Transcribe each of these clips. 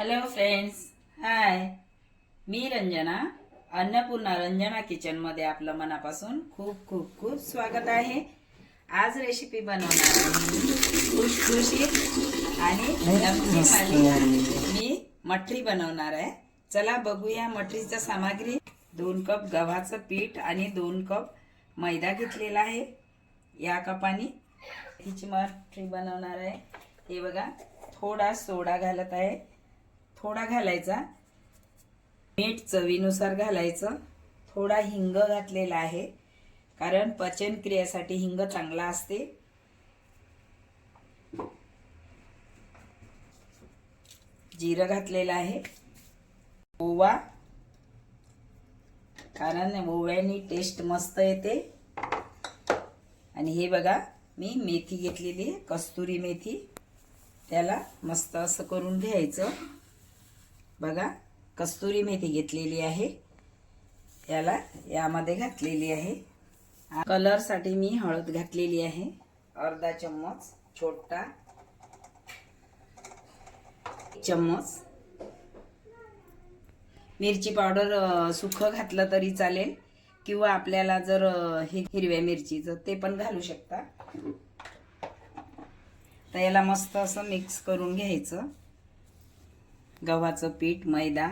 Hello friends hi मी रंजना अन्नपूर्णा रंजना किचनमध्ये आपलं मनापासून खूप खूप खूप स्वागत आहे. आज रेसिपी बनवणार आहे मी खुशखुशीत आणि मी मठरी बनवणार आहे. चला बघूया मठरीचं सामग्री. दोन कप गव्हाचं पीठ आणि दोन कप मैदा घेतलेला आहे. या कपाने हिची मठरी बनवणार आहे. हे बघा थोडा सोडा घालत आहे. थोडा घालायचा. मीठ चवीनुसार घालायचं. थोडा हिंग घातलेला आहे. कारण पचनक्रियेसाठी हिंग चांगला असते. जिरं घातलेलं आहे. ओवा. कारण ओव्यानी टेस्ट मस्त येते. आणि हे बघा मी मेथी घेतलेली आहे कस्तुरी मेथी. त्याला मस्त असं करून घ्यायचं. बघा कस्तुरी मेथी घेतलेली आहे. याला यामध्ये घातलेली आहे. कलरसाठी मी हळद घातलेली आहे. अर्धा चम्मच छोटा चम्मच. मिरची पावडर अ, सुकं घातलं तरी चालेल. किंवा आपल्याला जर हे हिरव्या मिरचीचं ते पण घालू शकता. तर याला मस्त असं मिक्स करून घ्यायचं. गव्हाचं पीठ मैदा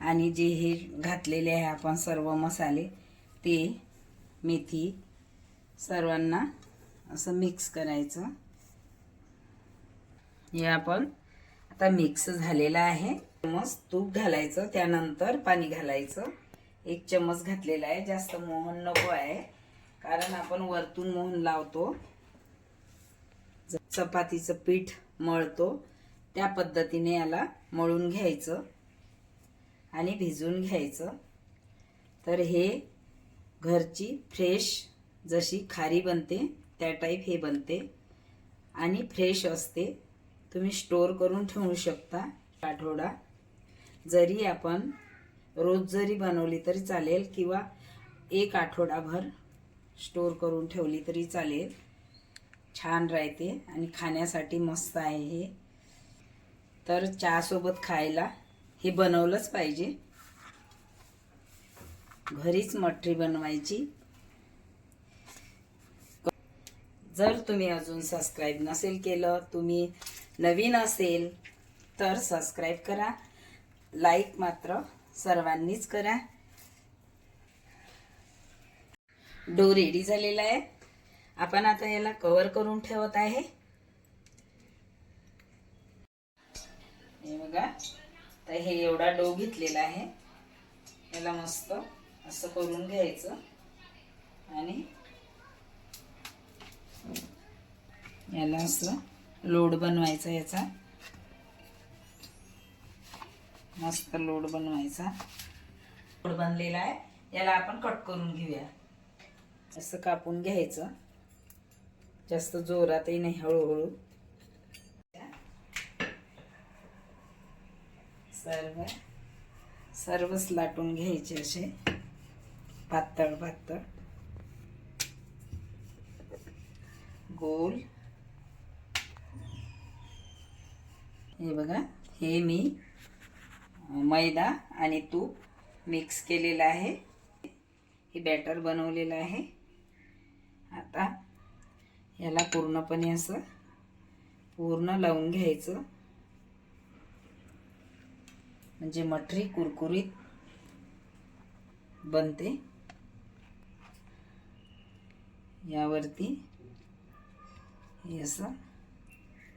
आणि जे हे घातलेले आहे आपण सर्व मसाले ते मेथी सर्वांना असं मिक्स करायचं. हे आपण आता मिक्स झालेलं आहे. चमच तूप घालायचं त्यानंतर पाणी घालायचं. एक चमच घातलेला आहे जास्त मोहन नको आहे कारण आपण वरतून मोहन लावतो. चपातीचं पीठ मळतो. त्या पद्धतीने याला मळून घ्यायचं आणि भिजून घ्यायचं. तर हे घरची फ्रेश जशी खारी बनते त्या टाईप हे बनते. आणि फ्रेश असते. तुम्ही स्टोअर करून ठेवू शकता आठवडा. जरी आपण रोज जरी बनवली तरी चालेल किंवा एक आठवडाभर स्टोअर करून ठेवली तरी चालेल. छान राहते आणि खाण्यासाठी मस्त आहे हे. तर चहासोबत खायला हे बनवलंच पाहिजे. घरीच मठरी बनवायची. जर तुम्ही अजून सबस्क्राईब नसेल केलं तुम्ही नवीन असेल तर सबस्क्राईब करा. लाईक मात्र सर्वांनीच करा. डो रेडी झालेला आहे. आपण आता याला कवर करून ठेवत आहे. बघा. तर हे एवढा डो घेतलेला आहे. याला मस्त असं करून घ्यायचं. आणि याला असं लोड बनवायचा याचा. मस्त लोड बनवायचा. लोड बनलेला आहे. याला आपण कट करून घेऊया. असं कापून घ्यायचं. जास्त जोरातही नाही हळूहळू. सर्व सर्वच लाटून घ्यायचे असे. पातळ पातळ. गोल. हे बघा हे मी मैदा आणि तूप मिक्स केलेलं आहे. हे बॅटर बनवलेलं आहे. आता याला पूर्णपणे असं पूर्ण लावून घ्यायचं. म्हणजे मठरी कुरकुरीत बनते. यावरती हे असं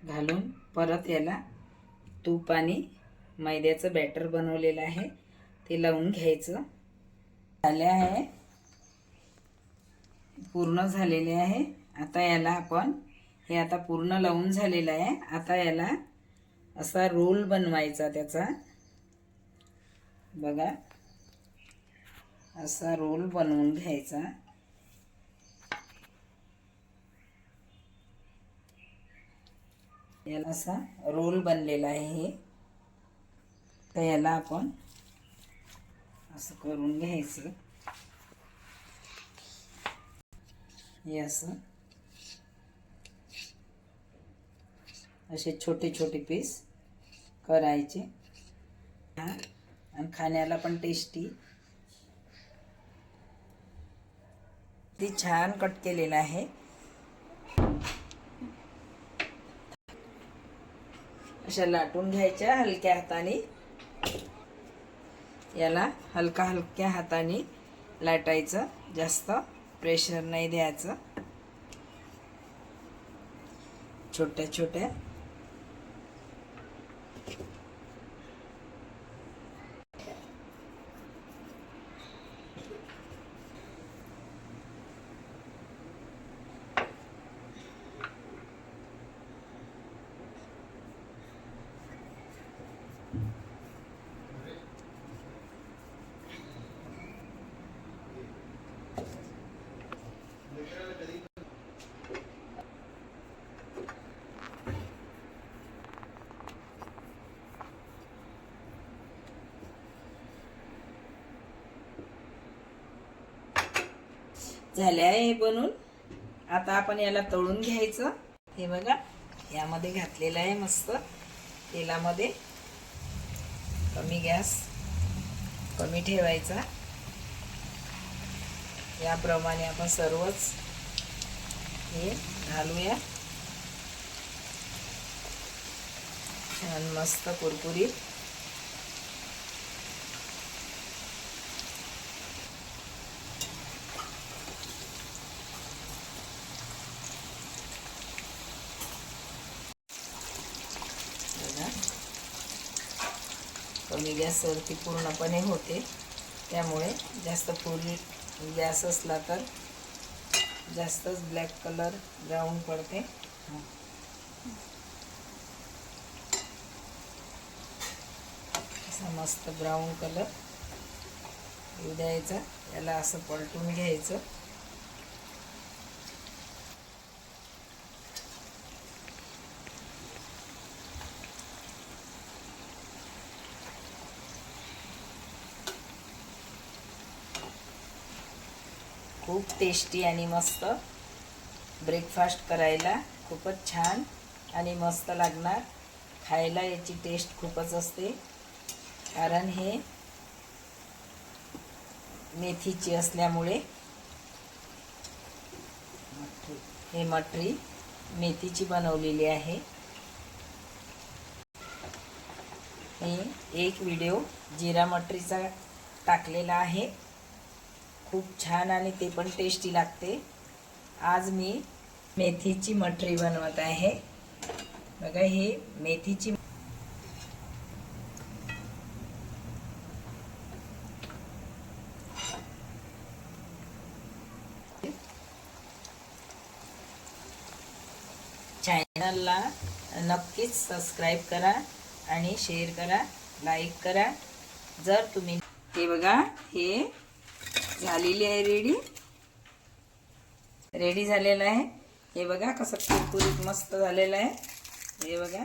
घालून परत याला तूप आणि मैद्याचं बॅटर बनवलेलं आहे. ते लावून घ्यायचं. झाले आहे. पूर्ण झालेले आहे. आता याला आपण हे आता पूर्ण लावून झालेलं आहे. आता याला असा रोल बनवायचा त्याचा. बघा. असा रोल बनवून घ्यायचा. याला असा रोल बनलेला आहे हे. तर याला आपण असं करून घ्यायचं. हे असं. असे छोटे छोटे पीस करायचे. हा आणि खाण्याला पण टेस्टी ती छान कट केलेला आहे. अशा लाटून घ्यायच्या हलक्या हाताने. याला हलका हलक्या हाताने लाटायचं. जास्त प्रेशर नाही द्यायचं. छोट्या छोट्या झाले आहे हे बनून. आता आपण याला तळून घ्यायचं. हे बघा यामध्ये घातलेलं आहे मस्त. तेलामध्ये कमी गॅस कमी ठेवायचा. याप्रमाणे आपण सर्वच हे घालूया. छान मस्त कुरकुरीत बघा कमी गॅसवरती पूर्णपणे होते. त्यामुळे जास्त फुल गॅस असला तर जास्तच ब्लॅक कलर ब्राऊन पडते. असा मस्त ब्राऊन कलर येऊ द्यायचा. याला असं पलटून घ्यायचं. खूप टेस्टी आणि मस्त ब्रेकफास्ट करायला. खूपच छान आणि मस्त लागणार. खायला याची टेस्ट खूपच असते. कारण हे मेथीची असल्यामुळे हे मटरी मेथीची बनवलेली आहे. हे एक व्हिडिओ जिरा मटरीचा टाकलेला आहे. खूप छान आणि ते पण टेस्टी लागते. आज मी मेथीची मठरी बनवत आहे. बघा हे मेथीची चॅनलला नक्कीच सबस्क्राईब करा आणि शेअर करा लाईक करा. जर तुम्ही हे बघा हे झालेली आहे रेडी. रेडी झालेलं आहे. हे बघा कसं कुरकुरीत मस्त झालेलं आहे. हे बघा.